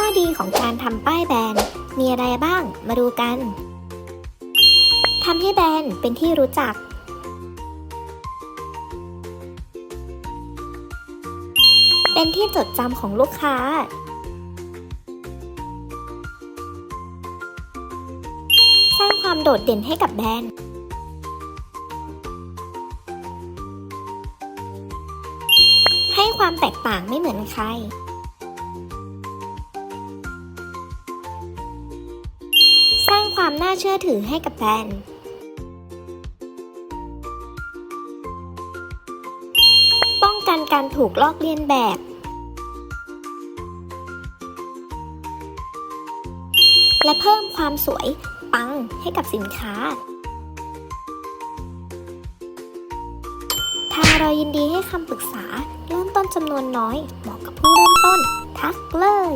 ข้อดีของการทำป้ายแบรนด์มีอะไรบ้างมาดูกัน ทำให้แบรนด์เป็นที่รู้จัก เป็นที่จดจำของลูกค้า สร้างความโดดเด่นให้กับแบรนด์ให้ความแตกต่างไม่เหมือนใคร ความน่าเชื่อถือให้กับแบรนด์ ป้องกันการถูกลอกเลียนแบบ และเพิ่มความสวยปังให้กับสินค้า ทางเรายินดีให้คำปรึกษา เริ่มต้นจำนวนน้อย เหมาะกับผู้เริ่มต้น ทักเลย